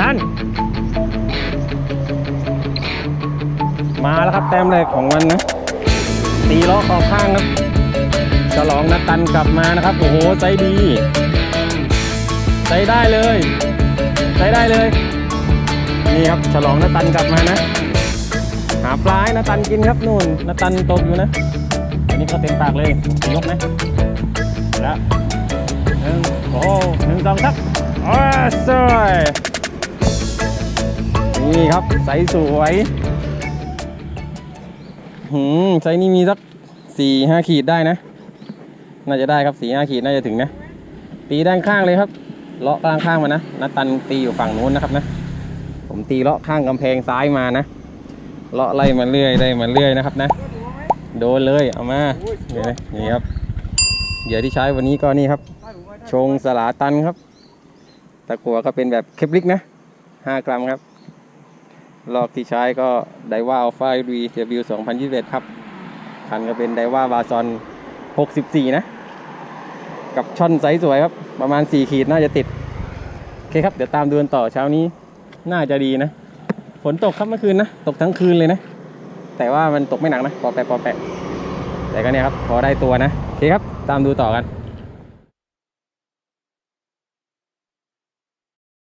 ตัน มาแล้วครับแต้มแรกของวันนะตีล้อขอบข้างครับฉลองนัตันกลับมานะครับ โอ้โหใจดีใจได้เลยใจได้เลย นี่ครับฉลองนัตันกลับมานะ หาปลาให้นัตันกินครับนู่นนัตันตกอยู่นะอันนี้ก็เต็มปากเลยยกนะแล้วหนึ่งโอ้หนึ่งสองครับอ้สวย นี่ครับใสสวยหืมไซส์นี้มีสักสี่ห้าขีดได้นะ น่าจะได้ครับสี่ห้าขีดน่าจะถึงนะ ตีด้านข้างเลยครับ เลาะด้านข้างมานะนัตันตีอยู่ฝั่งนู้นนะครับนะ ผมตีเลาะข้างกำแพงซ้ายมานะ เลาะไล่มาเรื่อยไล่มาเรื่อยนะครับนะ โดนเลยเอามาเดี๋ยวนะนี่ครับ เหยื่อที่ใช้วันนี้ก็นี่ครับ ชงสลาตันครับ ตะกัวก็เป็นแบบเคปลิกนะ5กรัมครับ ลอกที่ใช้ก็ไดว่าอัลฟาดีเจบิว2021 ครับ คันก็เป็นไดว่าบาซอน 64 นะ กับช่อนไซส์สวยครับ ประมาณ 4 ขีดน่าจะติด โอเคครับ เดี๋ยวตามดูกันต่อเช้านี้น่าจะดีนะ ฝนตกครับเมื่อคืนนะ ตกทั้งคืนเลยนะ แต่ว่ามันตกไม่หนักนะ ปอแปะปอแปะแต่ก็เนี่ยครับ พอได้ตัวนะ โอเคครับ ตามดูต่อกัน